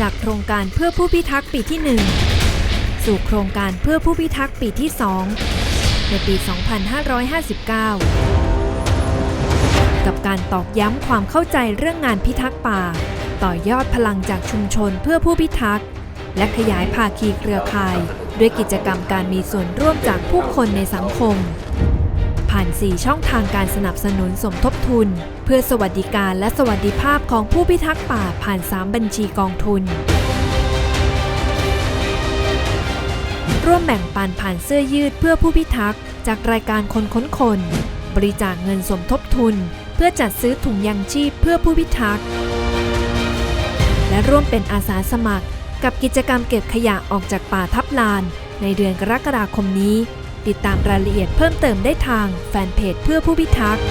จากโครงการเพื่อผู้พิทักษ์ปีที่ 1 สู่โครงการเพื่อผู้พิทักษ์ปีที่ 2 ในปี 2559 กับการตอกย้ำความเข้าใจเรื่องงานพิทักษ์ป่า ต่อยอดพลังจากชุมชนเพื่อผู้พิทักษ์ และขยายภาคีเครือข่าย ด้วยกิจกรรมการมีส่วนร่วมจากผู้คนในสังคม ผ่าน 4 ช่องทางการสนับสนุนสมทบทุน เพื่อสวัสดิการและสวัสดิภาพของผู้พิทักษ์ป่าผ่าน 3 บัญชีกองทุน ร่วมแบ่งปันผ่านเสื้อยืดเพื่อผู้พิทักษ์จากรายการคนค้นคน บริจาคเงินสมทบทุน เพื่อจัดซื้อถุงยังชีพเพื่อผู้พิทักษ์และร่วมเป็นอาสาสมัคร กับกิจกรรมเก็บขยะออกจากป่าทับลาน ในเดือนกรกฎาคมนี้ ติดตามรายละเอียดเพิ่มเติมได้ทางแฟนเพจเพื่อผู้พิทักษ์